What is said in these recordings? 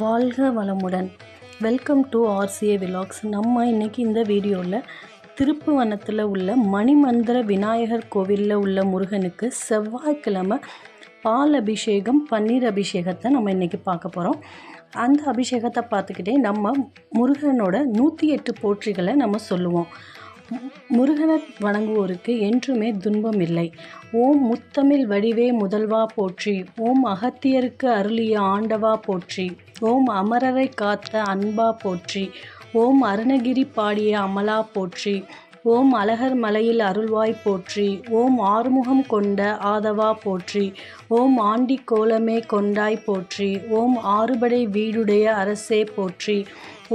வாழ்க வளமுடன். Welcome to RCA vlogs நம்ம இன்றைக்கி இந்த வீடியோவில் திருப்புவனத்தில் உள்ள மணிமந்திர விநாயகர் கோவிலில் உள்ள முருகனுக்கு செவ்வாய்க்கிழமை பால் அபிஷேகம் பன்னீர் அபிஷேகத்தை நம்ம இன்றைக்கி பார்க்க போகிறோம் அந்த அபிஷேகத்தை பார்த்துக்கிட்டே நம்ம முருகனோட நூற்றி எட்டு போற்றிகளை நம்ம சொல்லுவோம். முருகனை வணங்குவோருக்கு என்றுமே துன்பம் இல்லை. ஓம் முத்தமிழ் வடிவே முதல்வா போற்றி ஓம் அகத்தியருக்கு அருளிய ஆண்டவா போற்றி. ஓம் அமரரை காத்த அன்பா போற்றி. ஓம் அருணகிரி பாடிய அமலா போற்றி. ஓம் அழகர் மலையில் அருள்வாய் போற்றி. ஓம் ஆறுமுகம் கொண்ட ஆதவா போற்றி. ஓம் ஆண்டி கோலமே கொண்டாய் போற்றி. ஓம் ஆறுபடை வீடுடைய அரசே போற்றி.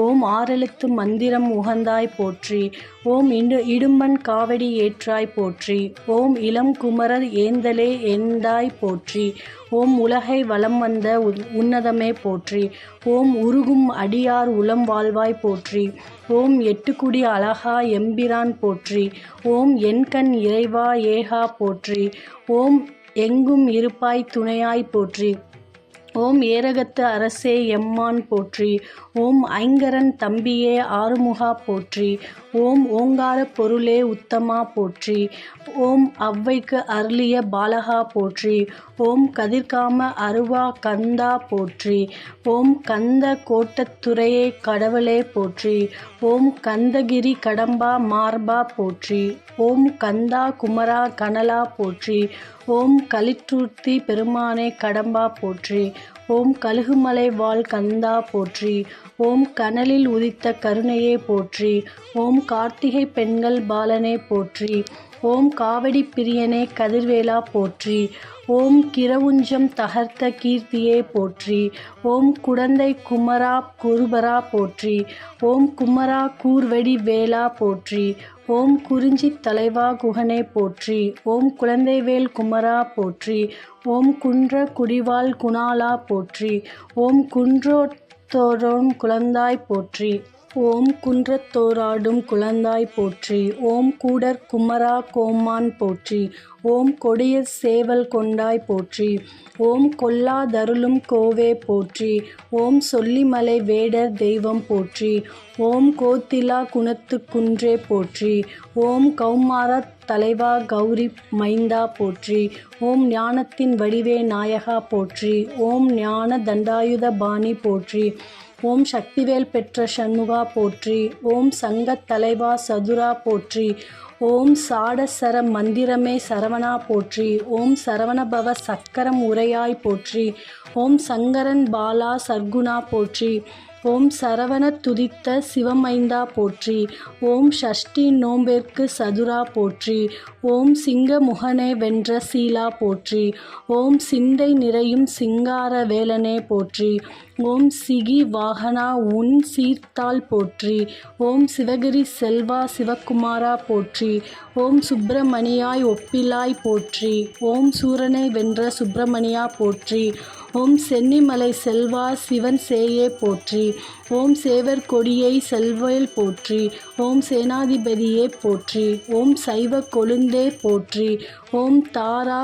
ஓம் ஆறெழுத்து மந்திரம் உகந்தாய் போற்றி. ஓம் இடு இடும்பன் காவடி ஏற்றாய் போற்றி. ஓம் இளம் குமரர் ஏந்தலே எந்தாய் போற்றி. ஓம் உலகை வலம் வந்த உன்னதமே போற்றி. ஓம் உருகும் அடியார் உளம் வாழ்வாய் போற்றி. ஓம் எட்டுக்குடி அழகா எம்பிரான் போற்றி. ஓம் என்கண் இறைவா ஏகா போற்றி. ஓம் எங்கும் இருப்பாய் துணையாய் போற்றி. ஓம் ஏரகத்து அரசே எம்மான் போற்றி ஓம் ஐங்கரன் தம்பியே ஆறுமுகா போற்றி ஓம் ஓங்கார பொருளே உத்தமா போற்றி ஓம் அவ்வைக்கு அருளிய பாலகா போற்றி ஓம் கதிர்காம அருவா கந்தா போற்றி ஓம் கந்த கோட்டத்துறையே கடவுளே போற்றி ஓம் கந்தகிரி கடம்பா மார்பா போற்றி ஓம் கந்தா குமரா கனலா போற்றி ஓம் கலிற்றூர்த்தி பெருமானே கடம்பா போற்றி. ஓம் கழுகுமலை வாழ் கந்தா போற்றி. ஓம் கனலில் உதித்த கருணையே போற்றி. ஓம் கார்த்திகை பெண்கள் பாலனே போற்றி. ஓம் காவடி பிரியனே கதிர்வேலா போற்றி. ஓம் கிரவுஞ்சம் தகர்த்த கீர்த்தியே போற்றி. ஓம் குடந்தை குமரா குருபரா போற்றி. ஓம் குமரா கூர்வடி வேலா போற்றி. ஓம் குறிஞ்சி தலைவா குகனே போற்றி ஓம் குழந்தைவேல் குமரா போற்றி ஓம் குன்ற குடிவாள் குணாலா போற்றி ஓம் குன்றோத்தோறும் குழந்தாய் போற்றி. ஓம் குன்றத்தோராடும் குழந்தாய் போற்றி ஓம் கூடர் குமரா கோமான் போற்றி ஓம் கொடிய சேவல் கொண்டாய் போற்றி ஓம் கொல்லாதருளும் கோவே போற்றி ஓம் சொல்லிமலை வேடர் தெய்வம் போற்றி ஓம் கோத்திலா குணத்து குன்றே போற்றி ஓம் கௌமார தலைவா கௌரி மைந்தா போற்றி ஓம் ஞானத்தின் வடிவே நாயகா போற்றி ஓம் ஞான தண்டாயுத பாணி போற்றி ஓம் சக்திவேல் பெற்ற சண்முகா போற்றி ஓம் சங்கத் தலைவா சதுரா போற்றி ஓம் சாடசர மந்திரமே சரவணா போற்றி ஓம் சரவணபவ சக்கரம் உரையாய் போற்றி ஓம் சங்கரன் பாலா சர்க்குணா போற்றி ஓம் சரவண துதித்த சிவமைந்தா போற்றி. ஓம் ஷஷ்டி நோம்பிற்கு சதுரா போற்றி. ஓம் சிங்க முகனே வென்ற சீலா போற்றி. ஓம் சிந்தை நிறையும் சிங்கார வேலனே போற்றி. ஓம் சிகி வாகனா உன் சீர்த்தாள் போற்றி. ஓம் சிவகிரி செல்வா சிவகுமாரா போற்றி. ஓம் சுப்பிரமணியாய் ஒப்பிலாய் போற்றி. ஓம் சூரனை வென்ற சுப்பிரமணியா போற்றி. ஓம் சென்னிமலை செல்வா சிவன் சேயே போற்றி. ஓம் சேவர் கொடியை செல்வேல் போற்றி. ஓம் சேனாதிபதியே போற்றி. ஓம் சைவ கொழுந்தே போற்றி. ஓம் தாரா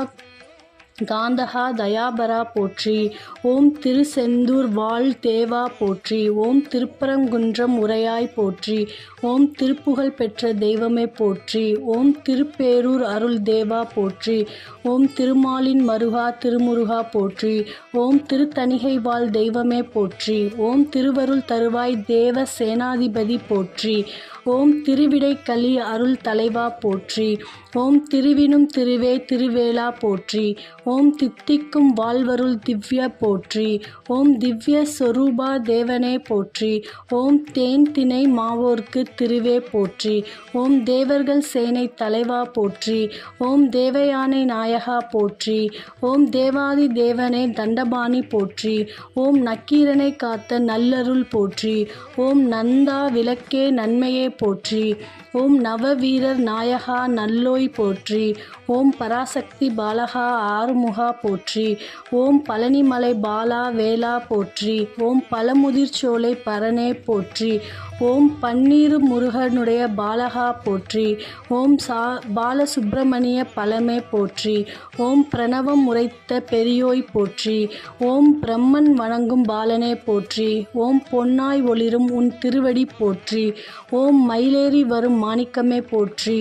காந்தகா தயாபரா போற்றி. ஓம் திருசெந்தூர் வாழ் தேவா போற்றி. ஓம் திருப்பரங்குன்றம் உரையாய் போற்றி. ஓம் திருப்புகழ் பெற்ற தெய்வமே போற்றி. ஓம் திருப்பேரூர் அருள் தேவா போற்றி. ஓம் திருமாலின் மருகா திருமுருகா போற்றி. ஓம் திருத்தணிகை வாழ் தெய்வமே போற்றி. ஓம் திருவருள் தருவாய் தேவ சேனாதிபதி போற்றி. ஓம் திருவிடைக்களி அருள் தலைவா போற்றி. ஓம் திருவினும் திருவே திருவேலா போற்றி. ஓம் தித்திக்கும் வாழ்வருள் திவ்ய போற்றி. ஓம் திவ்ய சொரூபா தேவனே போற்றி. ஓம் தேன் திணை மாவோர்க்கு திருவே போற்றி. ஓம் தேவர்கள் சேனை தலைவா போற்றி. ஓம் தேவயானை நாயகா போற்றி. ஓம் தேவாதி தேவனே தண்டபாணி போற்றி. ஓம் நக்கீரனை காத்த நல்லருள் போற்றி. ஓம் நந்தா விளக்கே நன்மையே போற்றி ஓம் நவவீரர் நாயகா நல்லோய் போற்றி. ஓம் பராசக்தி பாலகா ஆறுமுகா போற்றி. ஓம் பழனிமலை பாலா வேலா போற்றி. ஓம் பழமுதிர்ச்சோலை பரனே போற்றி. ஓம் பன்னீர் முருகனுடைய பாலகா போற்றி. ஓம் சா பாலசுப்பிரமணிய பழமே போற்றி. ஓம் பிரணவம் உரைத்த பெரியோய் போற்றி. ஓம் பிரம்மன் வணங்கும் பாலனே போற்றி. ஓம் பொன்னாய் ஒளிரும் உன் திருவடி போற்றி. ஓம் மயிலேறி வரும் மாணிக்கமே போற்றி.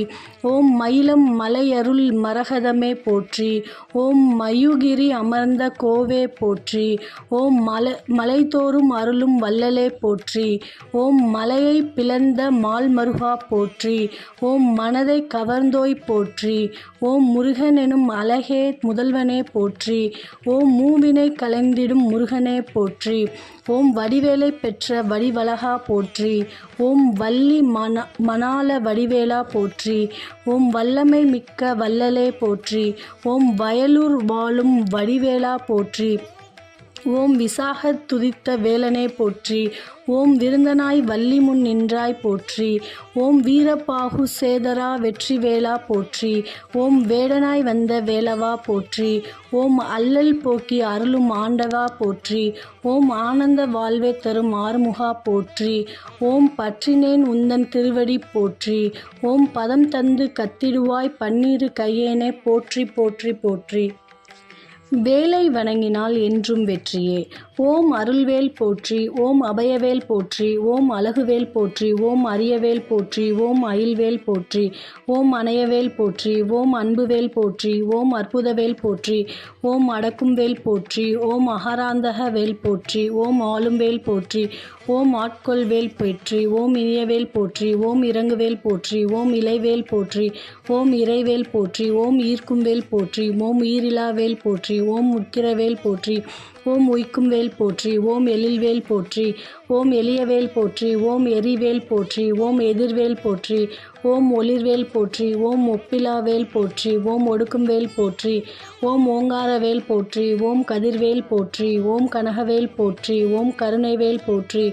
ஓம் மயிலம் மலையருள் மரகதமே போற்றி. ஓம் மயுகிரி அமர்ந்த கோவே போற்றி. ஓம் மலை மலைதோறும் அருளும் வள்ளலே போற்றி. ஓம் மலையை பிளந்த மால்மருகா போற்றி. ஓம் மனதை கவர்ந்தோய் போற்றி. ஓம் முருகன் எனும் அழகே முதல்வனே போற்றி. ஓம் மூவினை கலைந்திடும் முருகனே போற்றி. ஓம் வடிவேலை பெற்ற வடிவழகா போற்றி. ஓம் வள்ளி மண மணால வடிவேலா போற்றி. ஓம் வல்லமை மிக்க வல்லலே போற்றி. ஓம் வயலூர் வாழும் வடிவேலா போற்றி. ஓம் விசாக துதித்த வேலனே போற்றி ஓம் விருந்தனாய் வள்ளி முன் நின்றாய் போற்றி ஓம் வீரபாகு சேதரா வெற்றி வேளா போற்றி ஓம் வேடனாய் வந்த வேலவா போற்றி ஓம் அல்லல் போக்கி அருளும் ஆண்டவா போற்றி ஓம் ஆனந்த வாழ்வே தரும் ஆறுமுகா போற்றி ஓம் பற்றினேன் உந்தன் திருவடி போற்றி ஓம் பதம் தந்து கத்திடுவாய் பன்னீரு கையேனே போற்றி போற்றி போற்றி. வேலை வணங்கினால் என்றும் வெற்றியே. ஓம் அருள்வேல் போற்றி ஓம் அபயவேல் போற்றி ஓம் அழகுவேல் போற்றி ஓம் அரியவேல் போற்றி ஓம் அயில்வேல் போற்றி ஓம் அணையவேல் போற்றி ஓம் அன்புவேல் போற்றி ஓம் அற்புதவேல் போற்றி ஓம் அடக்கும் வேல் போற்றி ஓம் அகராந்தக வேல் போற்றி ஓம் ஆளும்வேல் போற்றி ஓம் ஆட்கொள்வேல் போற்றி ஓம் இனியவேல் போற்றி ஓம் இறங்குவேல் போற்றி ஓம் இலைவேல் போற்றி ஓம் இறைவேல் போற்றி ஓம் ஈர்க்கும்வேல் போற்றி ஓம் ஈரிலாவேல் போற்றி ஓம் முக்கிரவேல் போற்றி ஓம் உய்க்கும் வேல் போற்றி ஓம் எழில்வேல் போற்றி ஓம் எளியவேல் போற்றி ஓம் எரிவேல் போற்றி ஓம் எதிர்வேல் போற்றி ஓம் ஒளிர்வேல் போற்றி ஓம் ஒப்பிலாவேல் போற்றி ஓம் ஒடுக்கும் வேல் போற்றி ஓம் ஓங்காரவேல் போற்றி ஓம் கதிர்வேல் போற்றி ஓம் கனகவேல் போற்றி ஓம் கருணைவேல் போற்றி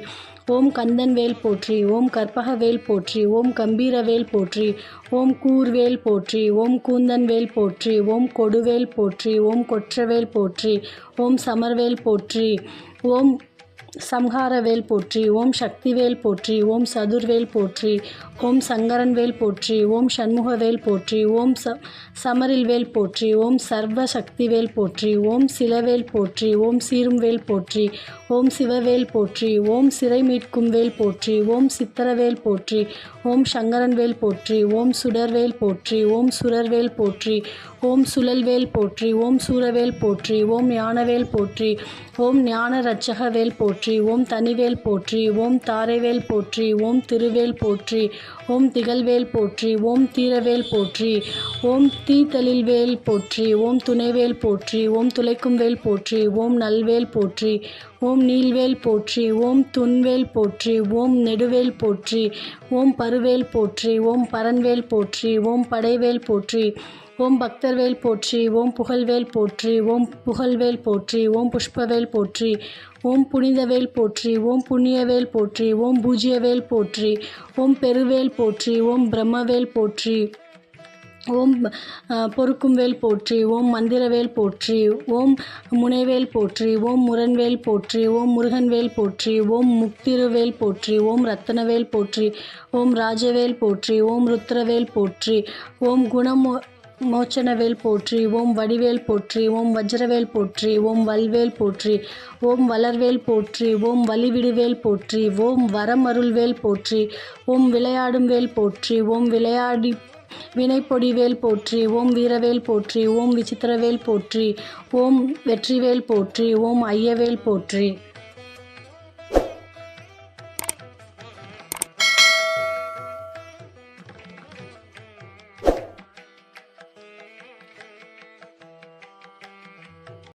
ஓம் கந்தன்வேல் போற்றி ஓம் கற்பகவேல் போற்றி ஓம் கம்பீரவேல் போற்றி ஓம் கூர்வேல் போற்றி ஓம் கூந்தன்வேல் போற்றி ஓம் கொடுவேல் போற்றி ஓம் கொற்றவேல் போற்றி ஓம் சமர்வேல் போற்றி ஓம் சம்ஹாரவேல் போற்றி ஓம் சக்திவேல் போற்றி ஓம் சதுர்வேல் போற்றி ஓம் சங்கரன்வேல் போற்றி ஓம் சண்முகவேல் போற்றி ஓம் ச சமரில்வேல் போற்றி ஓம் சர்வ சக்திவேல் போற்றி ஓம் சிலவேல் போற்றி ஓம் சீரும்வேல் போற்றி ஓம் சிவவேல் போற்றி ஓம் சிறை மீட்கும் வேல் போற்றி ஓம் சித்திரவேல் போற்றி ஓம் சங்கரன்வேல் போற்றி ஓம் சுடர்வேல் போற்றி ஓம் சுரர்வேல் போற்றி ஓம் சுழல்வேல் போற்றி ஓம் சூரவேல் போற்றி ஓம் யானவேல் போற்றி ஓம் ஞான ரட்சகவேல் போற்றி ஓம் தனிவேல் போற்றி ஓம் தாரைவேல் போற்றி ஓம் திருவேல் போற்றி ஓம் திகழ்வேல் போற்றி ஓம் தீரவேல் போற்றி ஓம் தீத்தலில்வேல் போற்றி ஓம் துணைவேல் போற்றி ஓம் துளைக்கும் வேல் போற்றி ஓம் நல்வேல் போற்றி ஓம் நீல்வேல் போற்றி ஓம் துன்வேல் போற்றி ஓம் நெடுவேல் போற்றி ஓம் பருவேல் போற்றி ஓம் பரன்வேல் போற்றி ஓம் படைவேல் போற்றி ஓம் பக்தர்வேல் போற்றி ஓம் புகழ்வேல் போற்றி ஓம் புகழ்வேல் போற்றி ஓம் புஷ்பவேல் போற்றி ஓம் புனிதவேல் போற்றி ஓம் புண்ணியவேல் போற்றி ஓம் பூஜ்யவேல் போற்றி ஓம் பெருவேல் போற்றி ஓம் பிரம்மவேல் போற்றி ஓம் பொறுக்கும்வேல் போற்றி ஓம் மந்திரவேல் போற்றி ஓம் முனைவேல் போற்றி ஓம் முரண்வேல் போற்றி ஓம் முருகன்வேல் போற்றி ஓம் முக்திருவேல் போற்றி ஓம் ரத்தனவேல் போற்றி ஓம் ராஜவேல் போற்றி ஓம் ருத்ரவேல் போற்றி ஓம் குணமோ மோச்சனவேல் போற்றி ஓம் வடிவேல் போற்றி ஓம் வஜ்ரவேல் போற்றி ஓம் வல்வேல் போற்றி ஓம் வளர்வேல் போற்றி ஓம் வலிவிடுவேல் போற்றி ஓம் வரமருள்வேல் போற்றி ஓம் விளையாடும் வேல் போற்றி ஓம் விளையாடி வினைப்பொடிவேல் போற்றி ஓம் வீரவேல் போற்றி ஓம் விசித்திரவேல் போற்றி ஓம் வெற்றிவேல் போற்றி ஓம் ஐயவேல் போற்றி